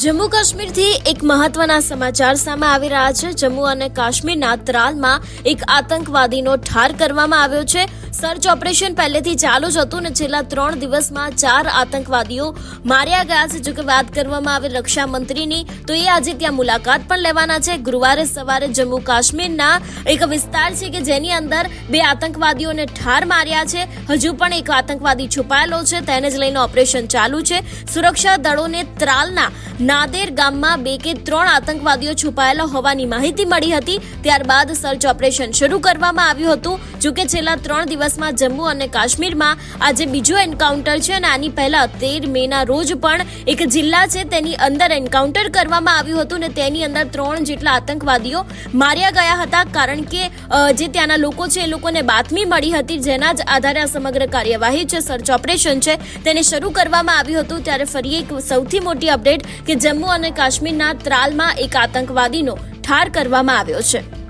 જમ્મુ કાશ્મીરથી એક મહત્વના સમાચાર સામે આવી રહ્યા છે. જમ્મુ અને કાશ્મીરના ત્રાલમાં એક આતંકવાદીનો ઠાર કરવામાં આવ્યો છે. સર્ચ ઓપરેશન પહેલેથી ચાલુ જ હતું ને છેલ્લા ત્રણ દિવસમાં ચાર આતંકવાદીઓ માર્યા ગયા છે. જો કે વાત કરવામાં આવે રક્ષા મંત્રીની તો એ આજે ત્યાં મુલાકાત પણ લેવાના છે. ગુરુવારે સવારે જમ્મુ કાશ્મીરના એક વિસ્તાર છે કે જેની અંદર બે આતંકવાદીઓને ઠાર માર્યા છે. હજુ પણ એક આતંકવાદી છુપાયેલો છે. તેને જ લઈને ઓપરેશન ચાલુ છે. સુરક્ષા દળોને ત્રાલના નાદેર ગામમાં બે કે ત્રણ આતંકવાદીઓ છુપાયેલા હોવાની માહિતી મળી હતી. ત્યારબાદ સર્ચ ઓપરેશન શરૂ કરવામાં આવ્યું હતું. જોકે છેલ્લા ત્રણ દિવસમાં જમ્મુ અને કાશ્મીરમાં આજે બીજો એન્કાઉન્ટર છે અને આની પહેલા તેર મેના રોજ પણ એક જિલ્લા છે તેની અંદર એન્કાઉન્ટર કરવામાં આવ્યું હતું ને તેની અંદર ત્રણ જેટલા આતંકવાદીઓ માર્યા ગયા હતા. કારણ કે જે ત્યાંના લોકો છે એ લોકોને બાતમી મળી હતી. જેના જ આધારે આ સમગ્ર કાર્યવાહી છે, સર્ચ ઓપરેશન છે, તેને શરૂ કરવામાં આવ્યું હતું. ત્યારે ફરી એક સૌથી મોટી અપડેટ કે જમ્મુ અને કાશ્મીરના ત્રાલમાં એક આતંકવાદીનો ઠાર કરવામાં આવ્યો છે.